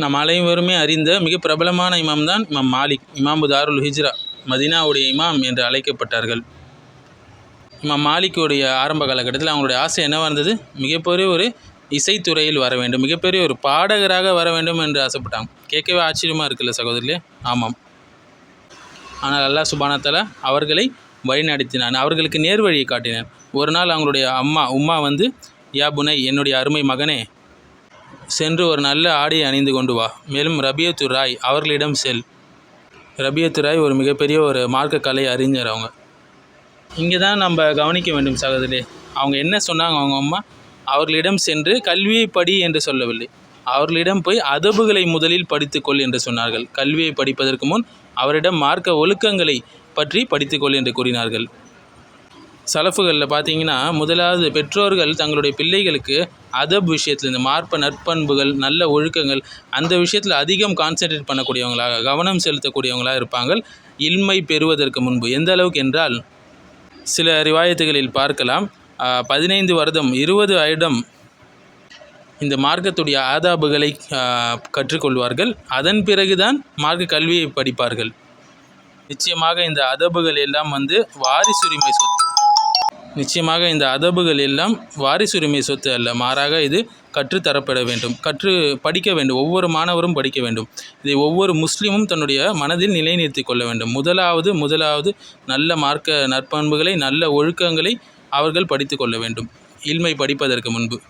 நம் அனைவருமே அறிந்த மிக பிரபலமான இமாம் தான் இமாம் மாலிக் இமாம் தாருல் ஹிஜ்ரா மதினாவுடைய இமாம் என்று அழைக்கப்பட்டார்கள். இமாம் மாலிக்குடைய ஆரம்ப காலகட்டத்தில் அவங்களுடைய ஆசை என்னவாக இருந்தது மிகப்பெரிய ஒரு இசைத்துறையில் வர வேண்டும் மிகப்பெரிய ஒரு பாடகராக வர வேண்டும் என்று ஆசைப்பட்டாங்க. கேட்கவே ஆச்சரியமாக இருக்குல்ல சகோதரிலே ஆமாம். ஆனால் அல்லாஹ் சுபானத்தாலா அவர்களை வழிநடத்தினான் அவர்களுக்கு நேர்வழியை காட்டினான். ஒரு நாள் அவங்களுடைய அம்மா உம்மா வந்து யா புனை என்னுடைய அருமை மகனே சென்று ஒரு நல்ல ஆடையை அணிந்து கொண்டு வா. மேலும் ரபியத்து ராய் அவர்களிடம் செல். ரபியத்து ராய் ஒரு மிகப்பெரிய ஒரு மார்க்க கலை அறிஞர் அவங்க. இங்கே தான் நம்ம கவனிக்க வேண்டும் சகோதரே அவங்க என்ன சொன்னாங்க அவங்க அம்மா? அவர்களிடம் சென்று கல்வியை படி என்று சொல்லவில்லை. அவர்களிடம் போய் அதபுகளை முதலில் படித்துக்கொள் என்று சொன்னார்கள். கல்வியை படிப்பதற்கு முன் அவரிடம் மார்க்க ஒழுக்கங்களை பற்றி படித்துக்கொள் என்று கூறினார்கள். சலஃபுகளில் பார்த்தீங்கன்னா முதலாவது பெற்றோர்கள் தங்களுடைய பிள்ளைகளுக்கு அதப் விஷயத்தில் இந்த மார்ப்ப நற்பண்புகள் நல்ல ஒழுக்கங்கள் அந்த விஷயத்தில் அதிகம் கான்சென்ட்ரேட் பண்ணக்கூடியவங்களாக கவனம் செலுத்தக்கூடியவங்களாக இருப்பாங்க இல்மை பெறுவதற்கு முன்பு. எந்த அளவுக்கு என்றால் சில ரிவாயத்துகளில் பார்க்கலாம். பதினைந்து வருடம் இருபது வருடம் இந்த மார்க்கத்துடைய ஆதாபுகளை கற்றுக்கொள்வார்கள். அதன் பிறகுதான் மார்க்க கல்வியை படிப்பார்கள். நிச்சயமாக இந்த அதபுகள் எல்லாம் வந்து வாரிசுரிமை சொத்து. நிச்சயமாக இந்த அதபுகள் எல்லாம் வாரிசுரிமை சொத்து அல்ல. மாறாக இது கற்றுத்தரப்பட வேண்டும். கற்று படிக்க வேண்டும். ஒவ்வொரு மாணவரும் படிக்க வேண்டும். இதை ஒவ்வொரு முஸ்லீமும் தன்னுடைய மனதில் நிலைநிறுத்திக் கொள்ள வேண்டும். முதலாவது முதலாவது நல்ல மார்க்க நற்பண்புகளை நல்ல ஒழுக்கங்களை அவர்கள் படித்து கொள்ள வேண்டும். இல்மை படிப்பதற்கு முன்பு.